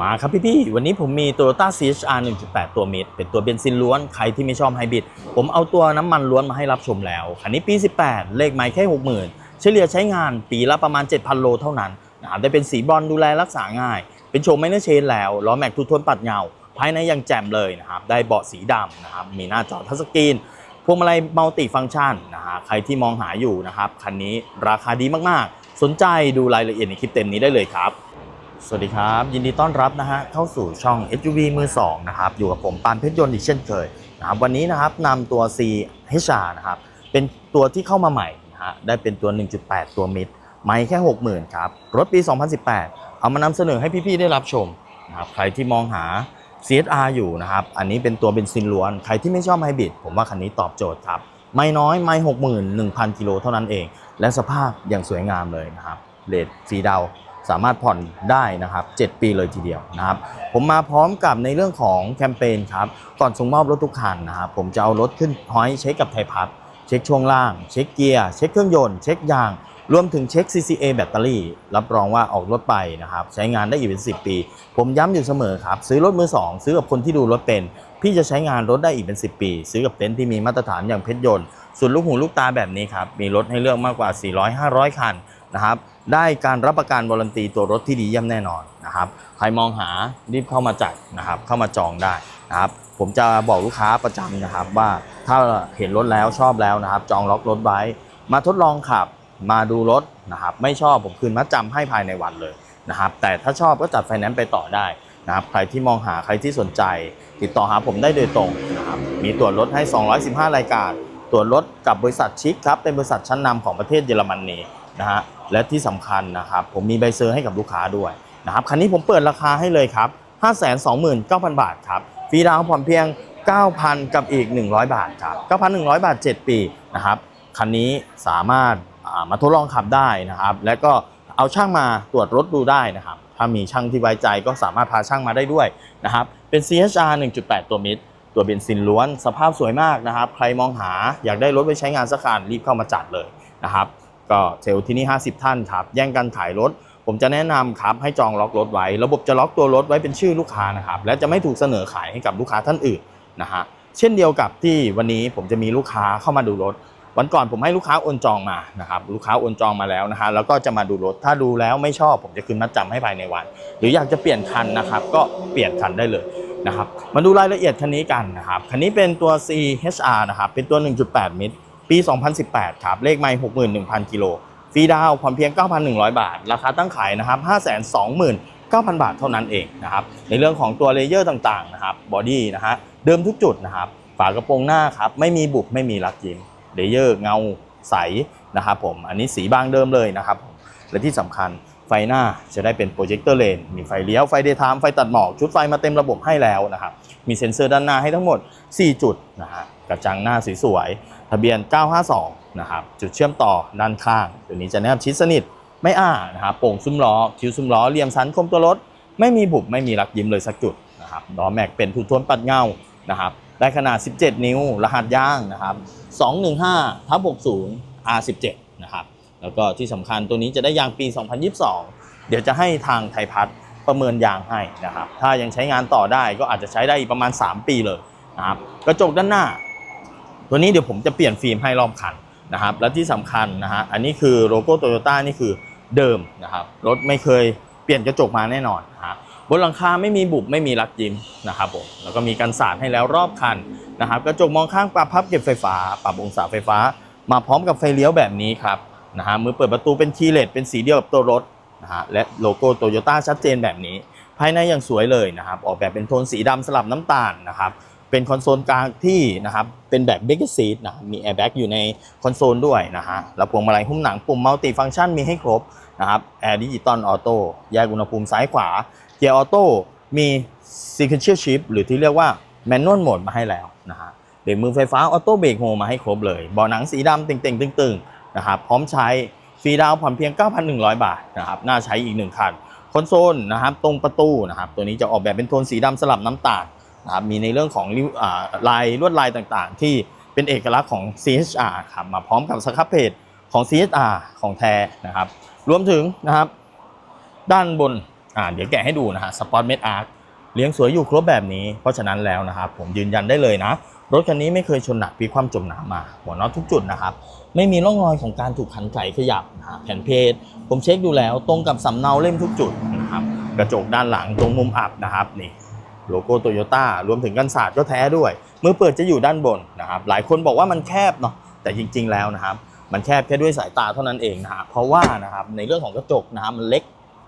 มาครับพี่ๆวันนี้ผมมี Toyota CHR 1.8 ตัวมิดเป็นตัวเบนซินล้วน ใครที่ไม่ชอบไฮบริด ผมเอาตัวน้ำมันล้วนมาให้รับชมแล้ว คันนี้ปี 18 เลขไมล์แค่ 60,000 เฉลี่ยใช้งานปีละประมาณ 7,000 โลเท่านั้นนะครับได้เป็นสีบอนซ์ดูแลรักษาง่าย เป็นโชว์ไมเนอร์เชนแล้วล้อแม็กทุกทนปัดเงา ภายในยังแจ่มเลยนะครับ ได้เบาะสีดำนะครับ มีหน้าจอทัชสกรีน พวงมาลัยมัลติฟังก์ชันนะฮะ ใครที่มองหาอยู่นะครับ คันนี้ราคาดีมากๆ สนใจดูรายละเอียดในคลิปเต็มนี้ได้เลยครับ สวัสดีครับ ยินดีต้อนรับนะฮะเข้าสู่ช่อง SUV มือ2นะครับอยู่กับผมปานเพชรยนต์อีกเช่นเคยนะครับวันนี้นะครับนำตัว C HR นะครับเป็นตัวที่เข้ามาใหม่นะฮะได้เป็นตัว 1.8 ตัวมิดไม่แค่ 60,000ครับรถปี 2018 เอามานำเสนอให้พี่ๆได้รับชมนะครับใครที่มองหา CSR อยู่นะครับอันนี้เป็นตัวเบนซินล้วน ใครที่ไม่ชอบไฮบริดผมว่าคันนี้ตอบโจทย์ครับไม่น้อยไม่61,000กิโลเท่านั้นเอง และสภาพอย่างสวยงามเลยนะครับเลดสีดาว สามารถผ่อนได้นะครับ 7 ปีเลยทีเดียวนะครับ ผมมาพร้อมกับในเรื่องของแคมเปญครับ ก่อนส่งมอบรถทุกคันนะครับ ผมจะเอารถขึ้นพอยเช็คกับไทยพัฒเช็คช่วงล่าง เช็คเกียร์ เช็คเครื่องยนต์ เช็คยาง รวมถึงเช็ค CCA แบตเตอรี่ รับรองว่าออกรถไปนะครับ ใช้งานได้อีกเป็น 10 ปี ผมย้ำอยู่เสมอครับ ซื้อรถมือ 2 ซื้อกับคนที่ดูรถเป็น พี่จะใช้งานรถได้อีกเป็น 10 ปี ซื้อกับเต็นท์ที่มีมาตรฐานอย่างเพชรยนต์ส่วนลูกหูลูกตาแบบนี้ครับ มีรถให้เลือกมากกว่า 400-500 คันนะครับ ได้การรับประกันวารันตีตัวรถที่ดีเยี่ยมแน่นอนนะครับใครมองหารีบเข้ามาจัดนะครับเข้ามาจองได้นะครับผมจะบอกลูกค้าประจำนะครับว่าถ้าเห็นรถแล้วชอบแล้วนะครับ จองล็อกรถไว้ มาทดลองขับมาดูรถนะครับไม่ชอบผมคืนมัดจำให้ภายในวันเลยนะครับแต่ถ้าชอบก็จัดไฟแนนซ์ไปต่อได้นะครับใครที่มองหาใครที่สนใจ ติดต่อหาผมได้โดยตรงนะครับมีตรวจรถให้ 215 รายการ ตรวจรถกับบริษัทชิคครับเป็นบริษัทชั้นนำของประเทศเยอรมนีนะฮะ และที่สำคัญนะครับผมมีใบเซอร์ให้กับลูกค้าด้วยนะครับคันนี้ผมเปิดราคาให้เลยครับ 529,000 บาทครับฟรีดาวผ่อนเพียง 9,000 กับอีก 100 บาทครับ 9,100 บาท 7 ปีนะครับคันนี้สามารถามาทดลองขับได้นะครับ และก็เอาช่างมาตรวจรถดูได้นะครับ ถ้ามีช่างที่ไว้ใจก็สามารถพาช่างมาได้ด้วยนะครับ เป็น CHR 1.8 ตัวมิดตัวเบนซินล้วนสภาพสวยมากนะครับ ใครมองหาอยากได้รถไปใช้งานสักคันรีบเข้ามาจัดเลยนะครับ ก็เซลล์ที่นี่ 50 ท่านครับ แย่งกันขายรถ ผมจะแนะนำครับให้จองล็อกรถไว้ ระบบจะล็อกตัวรถไว้เป็นชื่อลูกค้านะครับ และจะไม่ถูกเสนอขายให้กับลูกค้าท่านอื่นนะฮะ เช่นเดียวกับที่วันนี้ผมจะมีลูกค้าเข้ามาดูรถ วันก่อนผมให้ลูกค้าโอนจองมานะครับ ลูกค้าโอนจองมาแล้วนะฮะ แล้วก็จะมาดูรถ ถ้าดูแล้วไม่ชอบ ผมจะคืนมัดจำให้ภายในวัน หรืออยากจะเปลี่ยนคันนะครับ ก็เปลี่ยนคันได้เลยนะครับ มาดูรายละเอียดคันนี้กันนะครับ คันนี้เป็นตัว CHR นะครับ เป็นตัว 1.8 มิตร ปี 2018 ครับ เลขไม่61,000 กิโล ฟรีดาวน์ผ่อนเพียง 9,100 บาท ราคาตั้งขายนะครับ 529,000 บาทเท่านั้นเองนะครับ ในเรื่องของตัวเลเยอร์ต่างๆ นะครับ บอดี้นะฮะ เดิมทุกจุดนะครับ ฝากระโปรงหน้าครับ ไม่มีบุบ ไม่มีลักยิ้ม เลเยอร์เงาใสนะครับผม อันนี้สีบางเดิมเลยนะครับ และที่สำคัญไฟหน้าจะได้เป็นโปรเจคเตอร์เลน มีไฟเลี้ยว ไฟเดย์ไทม์ ไฟตัดหมอก ชุดไฟมาเต็มระบบให้แล้วนะครับ มีเซ็นเซอร์ด้านหน้าให้ทั้งหมด 4 จุดนะฮะ กระจังหน้าสวยๆ ทะเบียน 952 นะครับ จุดเชื่อมต่อด้านข้างตัวนี้จะแนบชิดสนิท ไม่อ้านะครับ โป่งซุ้มล้อ คิ้วซุ้มล้อ เหลี่ยมสันคมตัวรถ ไม่มีบุบ ไม่มีรักยิ้มเลยสักจุดนะครับ ล้อแม็กเป็นทูโทนปัดเงา นะครับ ได้ขนาด 17 นิ้ว รหัสย่างนะครับ 215ทับ60 R17 นะครับ แล้วก็ที่สำคัญตัวนี้จะได้ยางปี 2022 เดี๋ยวจะให้ทางไทยพัฒน์ประเมินยางให้นะครับ ถ้ายังใช้งานต่อได้ก็อาจจะใช้ได้อีกประมาณ 3 ปีเลยนะครับ กระจกด้านหน้า ตัวนี้เดี๋ยวผมจะเปลี่ยนฟิล์มให้รอบคันนะครับ และที่สำคัญนะฮะอันนี้คือโลโก้โตโยต้านี่คือเดิมนะครับรถไม่เคยเปลี่ยนกระจกมาแน่นอนนะฮะบนหลังคาไม่มีบุบไม่มีรักยิ้มนะครับผมแล้วก็มีกันสาดให้แล้วรอบคันนะครับกระจกมองข้างปรับพับเก็บไฟฟ้า ปรับองศาไฟฟ้า มาพร้อมกับไฟเลี้ยวแบบนี้ครับนะฮะมือเปิดประตูเป็นคีเลสเป็นสีเดียวกับตัวรถนะฮะและโลโก้โตโยต้าชัดเจนแบบนี้ ภายในอย่างสวยเลยนะครับออกแบบเป็นโทนสีดำสลับน้ำตาลนะครับ เป็นคอนโซลกลางที่นะครับเป็นแบบเบเกอร์ซีทนะมีแอร์แบ็กอยู่ในคอนโซลด้วยนะฮะแล้วพวงมาลัยหุ้มหนังปุ่มมัลติฟังก์ชันมีให้ครบนะครับแอร์ดิจิตอลออโต้แยกอุณหภูมิซ้ายขวา เกียร์ออโต้มี sequential shift หรือที่เรียกว่า manual mode มาให้แล้วนะฮะเบรกมือไฟฟ้าออโต้เบรกโฮมาให้ครบเลยเบาะหนังสีดำเต่งๆตึงๆนะครับพร้อมใช้ฟรีดาวน์ผ่อนเพียง 9,100 บาทนะครับน่าใช้อีกหนึ่งคันคอนโซลนะครับตรงประตูนะครับตัวนี้จะออกแบบเป็นโทนสีดำสลับน้ำตาล นะครับมีในเรื่องของริ้วลายลวดลายต่างๆ ที่เป็นเอกลักษณ์ของ CHR ครับมาพร้อมกับสครับเพจของ CHR ของแท้นะครับ รวมถึงนะครับด้านบนอ่าเดี๋ยวแกะให้ดูนะฮะสปอร์ตเมดอาร์คเลี้ยงสวยอยู่ครบแบบนี้ เพราะฉะนั้นแล้วนะครับ ผมยืนยันได้เลยนะ รถคันนี้ไม่เคยชนหนักพลิกคว่ำจมน้ำมา หัวน็อตทุกจุดนะครับ ไม่มีร่องรอยของการถูกขันไกขยับนะแผ่นเพจผมเช็คดูแล้วตรงกับสำเนาเล่มทุกจุดนะครับกระจกด้านหลังตรงมุมอับนะครับนี่ โลโก้โตโยต้ารวมถึงกันศาสตร์ก็แท้ด้วย มือเปิดจะอยู่ด้านบนนะครับ หลายคนบอกว่ามันแคบเนาะแต่จริง ๆ แล้วนะครับ มันแคบแค่ด้วยสายตาเท่านั้นเองนะฮะเพราะว่านะครับในเรื่องของกระจกนะครับมันเล็ก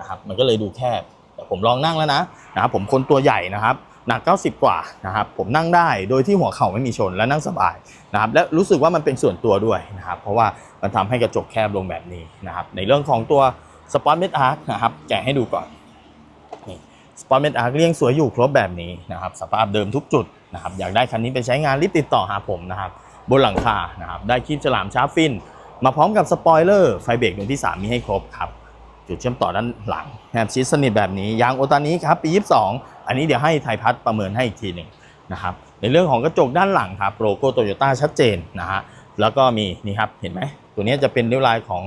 นะครับ มันก็เลยดูแคบ แต่ผมลองนั่งแล้วนะนะครับผมคนตัวใหญ่นะครับหนัก 90 กว่านะครับผมนั่งได้โดยที่หัวเข่าไม่มีชนและนั่งสบายนะครับและรู้สึกว่ามันเป็นส่วนตัวด้วยนะครับเพราะว่ามันทำให้กระจกแคบลงแบบนี้นะครับในเรื่องของตัวสปอตเมดอาร์คนะครับแกะให้ดูก่อนนี่ สปอร์ตเมดอาร์คเรียงสวยอยู่ครบแบบนี้นะครับสภาพเดิมทุกจุดนะครับอยากได้คันนี้ไปใช้งานรีบติดต่อหาผมนะครับบนหลังคานะครับได้คลิปฉลามชาร์ฟิน มาพร้อมกับสปอยเลอร์ไฟเบรกดวงที่ 3 มีให้ครบครับจุดเชื่อมต่อด้านหลังแฮมชีสสนิทแบบนี้ยางโอตานี้ครับปี 22 อันนี้เดี๋ยวให้ไทยพัฒประเมินให้อีกทีหนึ่งนะครับในเรื่องของกระจกด้านหลังครับโลโก้โตโยต้าชัดเจนนะฮะแล้วก็มีนี่ครับเห็นไหมตัวนี้จะเป็นริ้วลายของ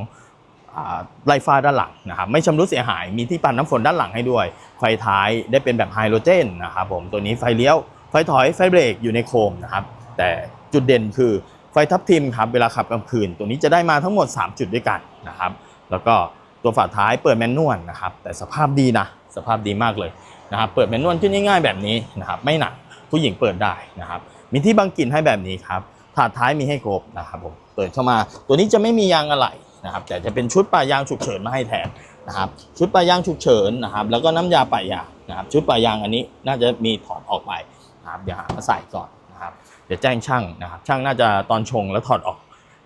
ไลฟ้าด้านหลังนะครับไม่ชำรุดเสียหายมีที่ปันน้ำฝนด้านหลังให้ด้วย ไฟท้ายได้เป็นแบบไฮโดรเจนนะครับผมตัวนี้ไฟเลี้ยวไฟถอยไฟเบรกอยู่ในโคมนะครับแต่จุดเด่นคือไฟทับทิมครับเวลาขับกลางคืน ตัวนี้จะได้มาทั้งหมด 3 จุดด้วยกันนะครับแล้วก็ตัวฝาท้ายเปิดแมนนวลนะครับแต่สภาพดีนะสภาพดีมากเลยนะครับเปิดแมนนวลขึ้นง่ายๆแบบนี้นะครับไม่หนักผู้หญิงเปิดได้นะครับมีที่บังกลิ่นให้แบบนี้ครับถาดท้ายมีให้ครบนะครับผมเปิดเข้ามา ตัวนี้จะไม่มียางอะไหล่ นะครับแต่จะเป็นชุดปะยางฉุกเฉินมาให้แทนนะครับชุดปะยางฉุกเฉินนะครับแล้วก็น้ำยาปะยางนะครับชุดปะยางอันนี้น่าจะมีถอดออกไปนะครับเดี๋ยวหามาใส่ก่อนนะครับเดี๋ยวแจ้งช่างนะครับช่างน่าจะตอนชงแล้วถอดออก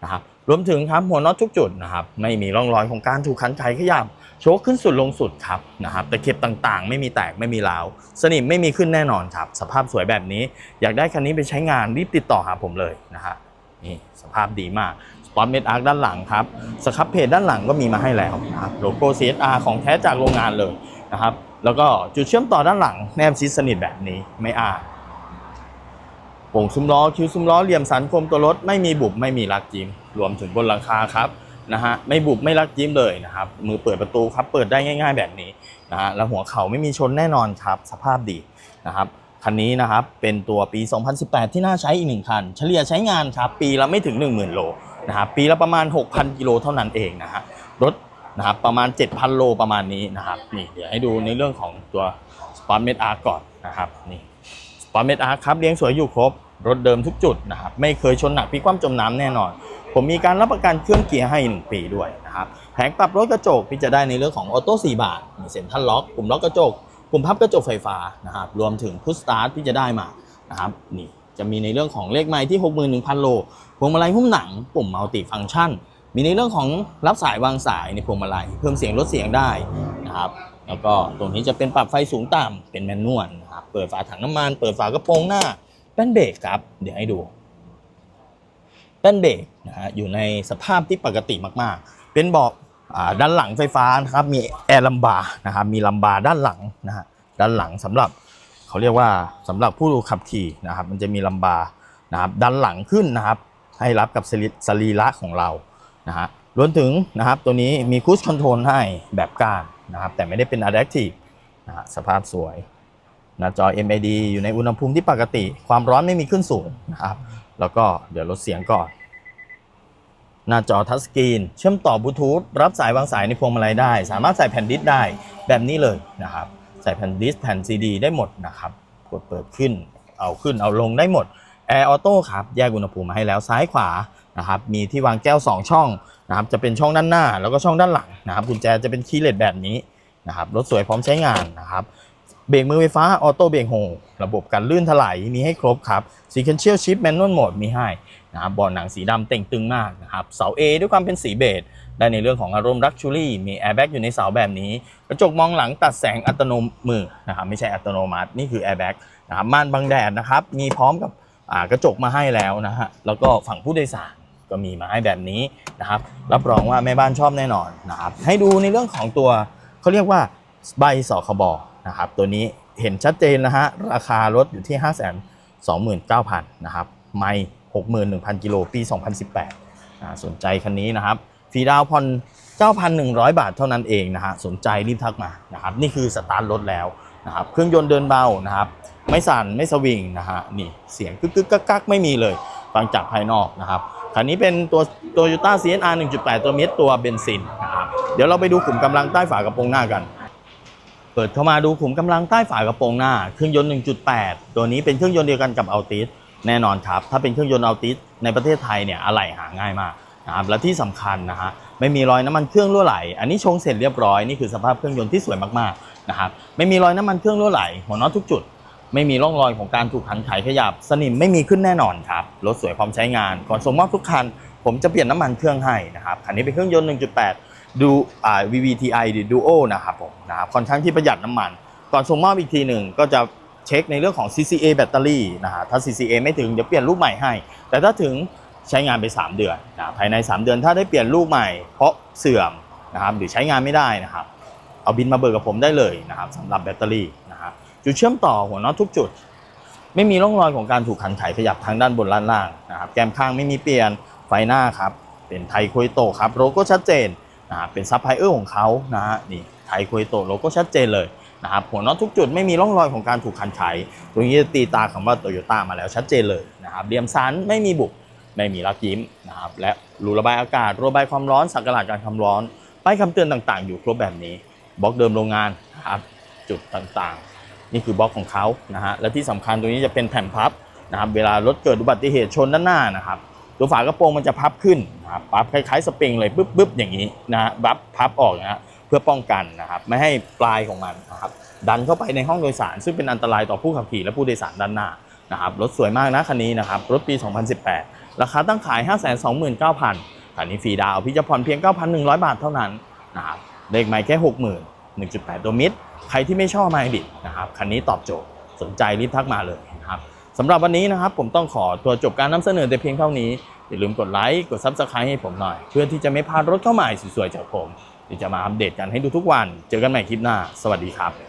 นะครับรวมถึงครับหัวน็อตทุกจุดนะครับไม่มีร่องรอยของการถูกขันไขขยับโชคขึ้นสุดลงสุดครับนะครับตะเข็บต่างๆ ไม่มีแตกไม่มีร้าวสนิมไม่มีขึ้นแน่นอนครับ สภาพสวยแบบนี้ อยากได้คันนี้ไปใช้งานรีบติดต่อหาผมเลยนะฮะนี่สภาพดีมาก สปอร์ตเมดอาร์ด้านหลังครับสครับเพจด้านหลังก็มีมาให้แล้วนะครับโลโก้ CSR ของแท้จากโรงงานเลยนะครับ แล้วก็จุดเชื่อมต่อด้านหลังแนบชิดสนิทแบบนี้ไม่อาป่งซุ้มล้อคิ้วซุ้มล้อเหลี่ยมสันคมตัวรถไม่มีบุบไม่มีลักจิ้มรวมถึงบนหลังคาครับนะฮะไม่บุบไม่ลักจิ้มเลยนะครับ มือเปิดประตูครับเปิดได้ง่าย ๆ แบบนี้นะฮะแล้วหัวเข่าไม่มีชนแน่นอนครับสภาพดีนะครับคันนี้นะครับเป็นตัวปี 2018 ที่น่าใช้อีกหนึ่งคัน เฉลี่ยใช้งานครับปีละไม่ถึง 10,000 โล นะครับปีละประมาณ 6,000 กิโลเท่านั้นเองนะฮะรถนะครับประมาณ 7,000 โลประมาณนี้นะครับนี่เดี๋ยวให้ดูในเรื่องของตัว Sport Med R ก่อนนะครับนี่สปอร์ตเมดอาร์ครับเลี้ยงสวยอยู่ครบรถเดิมทุกจุดนะครับไม่เคยชนหนักพลิกคว่ำจมน้ำแน่นอน ผมมีการรับประกันเครื่องเกียร์ให้ 1 ปีด้วยนะครับแผงปรับรถกระจกพี่จะได้ในเรื่องของออโต้4บาทมีเซ็นทรัลล็อกปุ่มล็อกกระจกปุ่มพับกระจกไฟฟ้านะครับรวมถึงพุชสตาร์ทที่จะได้มานะครับนี่ จะมีในเรื่องของเลขไม้ที่ 61,000 โล พวงมาลัยหุ้มหนัง ปุ่มมัลติฟังก์ชัน มีในเรื่องของรับสายวางสายในพวงมาลัย เพิ่มเสียงลดเสียงได้นะครับ แล้วก็ตรงนี้จะเป็นปรับไฟสูงต่ำเป็นแมนนวลนะครับ เปิดฝาถังน้ำมัน เปิดฝากระโปรงหน้า แป้นเบรกครับ เดี๋ยวให้ดู แป้นเบรกนะฮะ อยู่ในสภาพที่ปกติมากๆ เป็นเบาะอ่าด้านหลังไฟฟ้านะครับ มีแอร์ลัมบาร์นะครับ มีลัมบาร์ด้านหลังนะฮะ ด้านหลังสำหรับ เขาเรียกว่าสำหรับผู้ขับขี่นะครับ มันจะมีลัมบานะครับด้านหลังขึ้นนะครับ ให้รับกับสรีสรีระของเรานะฮะรวมถึงนะครับตัวนี้มีคูชคอนโทรลให้แบบก้านนะครับ แต่ไม่ได้เป็น Adaptive นะฮะสภาพสวยหน้าจอ MID อยู่ในอุณหภูมิที่ปกติ ความร้อนไม่มีขึ้นสูงนะครับ แล้วก็เดี๋ยวลดเสียงก่อน หน้าจอทัชสกรีน เชื่อมต่อบลูทูธรับสายวางสายในพวงมาลัยได้ สามารถใส่แผ่นดิสก์ได้แบบนี้เลยนะครับ ส่แผ่นดิสก์แผ่นซีดีได้หมดนะครับกดเปิดขึ้น เอาขึ้นเอาลงได้หมดแอร์ออโต้ครับแยกอุณหภูมิมาให้แล้วซ้ายขวานะครับมีที่วางแก้ว 2 ช่องนะครับจะเป็นช่องด้านหน้าแล้วก็ช่องด้านหลังนะครับกุญแจจะเป็นคีย์เลสแบบนี้นะครับรถสวยพร้อมใช้งานนะครับเบรกมือไฟฟ้าออโต้เบรกโฮระบบการลื่นถลายมีให้ครบครับ Sequential Shift Manual Mode มีให้นะครับเบาะหนังสีดำเต่งตึงมากนะครับเสา A ด้วยความเป็นสีเบจ ได้ในเรื่องของอารมณ์รักชูรี่มีแอร์แบ็กอยู่ในเสาแบบนี้ กระจกมองหลังตัดแสงอัตโนมือนะครับไม่ใช่อัตโนมัติ นี่คือแอร์แบ็กนะครับม่านบังแดดนะครับมีพร้อมกับกระจกมาให้แล้วนะฮะแล้วก็ฝั่งผู้โดยสารก็มีมาให้แบบนี้นะครับรับรองว่าแม่บ้านชอบแน่นอนนะครับให้ดูในเรื่องของตัวเขาเรียกว่าใบสคบนะครับตัวนี้เห็นชัดเจนนะฮะราคารถอยู่ที่ 5 2 9 0 0 0 นะครับไม่ 61,000 กิโลปี 2018อ่าสนใจคันนี้นะครับ ฟรีดาวน์ผ่อน9,100 บาทเท่านั้นเองนะฮะสนใจรีบทักมานะครับนี่คือสตาร์ทรถแล้วนะครับเครื่องยนต์เดินเบานะครับไม่สั่นไม่สวิงนะฮะนี่เสียงกึกกึกกักกักไม่มีเลยฟังจากภายนอกนะครับคันนี้เป็นตัว Toyota CHR 1.8 ตัวเมตรตัวเบนซินนะครับเดี๋ยวเราไปดูขุมกำลังใต้ฝากระโปรงหน้ากันเปิดเข้ามาดูขุมกำลังใต้ฝากระโปรงหน้า เครื่องยนต์ 1.8 ตัวนี้เป็นเครื่องยนต์เดียวกันกับ Altis แน่นอนครับ ถ้าเป็นเครื่องยนต์ Altis ในประเทศไทยเนี่ยอะไหล่หาง่ายมาก นะครับและที่สำคัญนะฮะไม่มีรอยน้ำมันเครื่องรั่วไหล อันนี้ชงเสร็จเรียบร้อยนี่คือสภาพเครื่องยนต์ที่สวยมากๆนะครับไม่มีรอยน้ำมันเครื่องรั่วไหล หัวน็อตทุกจุด ไม่มีร่องรอยของการถูกขันไขขยับ สนิมไม่มีขึ้นแน่นอนครับรถสวยพร้อมใช้งาน ก่อนส่งมอบทุกคัน ผมจะเปลี่ยนน้ำมันเครื่องให้นะครับคันนี้เป็นเครื่องยนต์ 1.8 ดูอ่า VVTi Duo นะครับผมนะครับค่อนข้างที่ประหยัดน้ำมัน ก่อนส่งมอบอีกทีหนึ่งก็จะเช็คในเรื่องของ CCA แบตเตอรี่นะฮะถ้า CCA ไม่ถึงเดี๋ยวเปลี่ยนลูกใหม่ให้ แต่ถ้าถึง ใช้งานไป 3 เดือนนะภายใน 3 เดือนถ้าได้เปลี่ยนลูกใหม่เพราะเสื่อมนะครับหรือใช้งานไม่ได้นะครับ เอาบินมาเบิกกับผมได้เลยนะครับสำหรับแบตเตอรี่นะครับจุดเชื่อมต่อหัวน็อตทุกจุด ไม่มีร่องรอยของการถูกขันไขขยับทางด้านบนด้านล่างนะครับแก้มข้างไม่มีเปลี่ยนไฟหน้าครับเป็นไทโคยโตครับโลโก้ชัดเจนนะครับเป็นซับไพเออร์ของเขานะฮะนี่ไทโคยโตโลโก้ชัดเจนเลยนะครับหัวน็อตทุกจุดไม่มีร่องรอยของการถูกขันไขตรงนี้ตีตาคำว่าโตโยต้ามาแล้วชัดเจนเลยนะครับเดียมซันไม่มีบุบ ไม่มีรักยิ้มนะครับและรูระบายอากาศระบายความร้อนสักการะการความร้อนป้ายคำเตือนต่างๆ อยู่ครบแบบนี้บล็อกเดิมโรงงานนะครับจุดต่างๆ นี่คือบล็อกของเขานะฮะและที่สำคัญตรงนี้จะเป็นแผ่นพับนะครับเวลารถเกิดอุบัติเหตุชนด้านหน้านะครับตัวฝากระโปรงมันจะพับขึ้นนะครับพับคล้ายๆสปริงเลยปึ๊บปึ๊บอย่างนี้นะฮะบับพับออกนะฮะเพื่อป้องกันนะครับไม่ให้ปลายของมันนะครับดันเข้าไปในห้องโดยสาร ซึ่งเป็นอันตรายต่อผู้ขับขี่และผู้โดยสารด้านหน้านะครับรถสวยมากนะคันนี้นะครับรถปี 2018 ราคาตั้งขาย 529,000คันนี้ฟรีดาวพี่จะผ่อนเพียง 9,100 บาทเท่านั้นนะครับเลขไม่แค่ 60,000 1.8 ตัวมิด ใครที่ไม่ชอบไมบิดนะครับคันนี้ตอบโจทย์สนใจรีบทักมาเลยนะครับสำหรับวันนี้นะครับผมต้องขอตัวจบการนำเสนอแต่เพียงเท่านี้ อย่าลืมกดไลค์กด Subscribe ให้ผมหน่อย เพื่อที่จะไม่พลาดรถเข้าใหม่สวยๆจากผมที่จะมาอัปเดตกันให้ดูทุกวัน เจอกันใหม่คลิปหน้า สวัสดีครับ